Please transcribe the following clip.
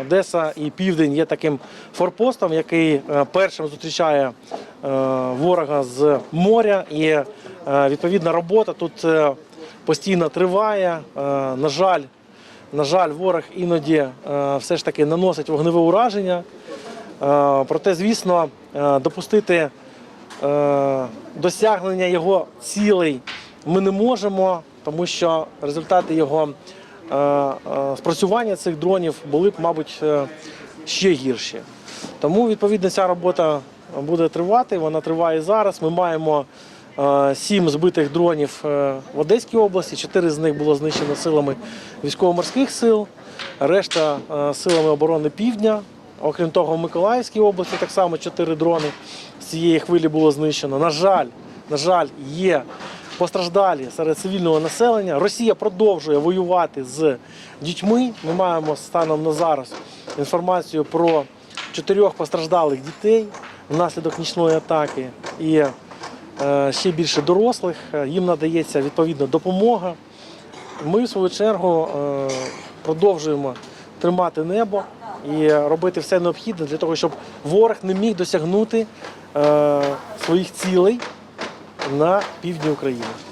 Одеса і Південь є таким форпостом, який е, першим зустрічає е, ворога з моря, і е, відповідна робота тут постійно триває. На жаль, на жаль, ворог іноді все ж таки наносить вогневе ураження. Проте, звісно, допустити досягнення його цілей ми не можемо, тому що результати його спрацювання цих дронів були б, мабуть, е, ще гірші. Тому, відповідно, ця робота буде тривати. Вона триває зараз. Ми маємо е, сім збитих дронів е, в Одеській області. Чотири з них було знищено силами військово-морських сил, решта е, силами оборони Півдня. Окрім того, в Миколаївській області так само чотири дрони з цієї хвилі було знищено. На жаль, на жаль, є постраждалі серед цивільного населення. Росія продовжує воювати з дітьми. Ми маємо станом на зараз інформацію про чотирьох постраждалих дітей внаслідок нічної атаки і е, ще більше дорослих. Їм надається відповідна допомога. Ми, в свою чергу, е, продовжуємо тримати небо і робити все необхідне для того, щоб ворог не міг досягнути е, своїх цілей на півдні України.